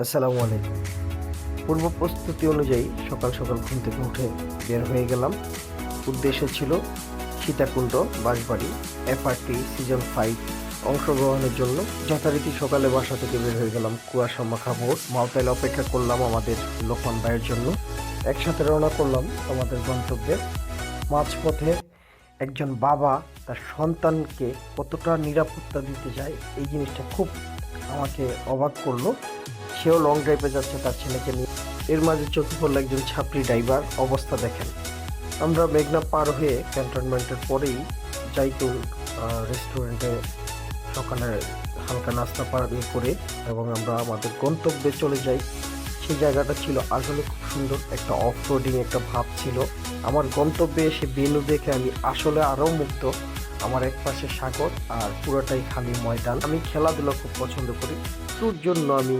আসসালামু আলাইকুম। পূর্ব প্রস্তুতি অনুযায়ী সকাল সকাল ঘুম থেকে উঠে বের হয়ে গেলাম। উদ্দেশ্য ছিল Sitakunda, Banshbari FRT season five অংশগ্রহণের জন্য। যথারীতি সকালে বাসা থেকে বের হয়ে গেলাম কুয়াশা মাখা ভোর মাওতাইল অপেক্ষা করলাম আমাদের লোকমান ভাইয়ের জন্য। একসাথে রওনা করলাম আমাদের গন্তব্যে। মাঝপথে একজন বাবা তার সন্তানকে কতটা নিরাপত্তা দিতে যায় এই জিনিসটা খুব আমাকে অবাক করল। সেও লং ড্রাইভে যাচ্ছে তার ছেলেকে নিয়ে। এর মাঝে চোখে পড়ল একজন ছাত্রী ড্রাইভার অবস্থা দেখেন। আমরা মেঘনা পার হয়ে ক্যান্টনমেন্টের পরেই যাইতুল রেস্টুরেন্টে সকালে হালকা নাস্তা পানি করে এবং আমরা আমাদের গন্তব্যে চলে যাই। সেই জায়গাটা ছিল আসলে খুব সুন্দর, একটা অফ রোডিং একটা ভাব ছিল। আমার গন্তব্যে এসে বেনু দেখে আমি আসলে আরও মুক্ত আমার এক পাশে সাগর আর পুরোটাই খালি ময়দান। আমি খেলাধুলা খুব পছন্দ করি। তোর জন্য আমি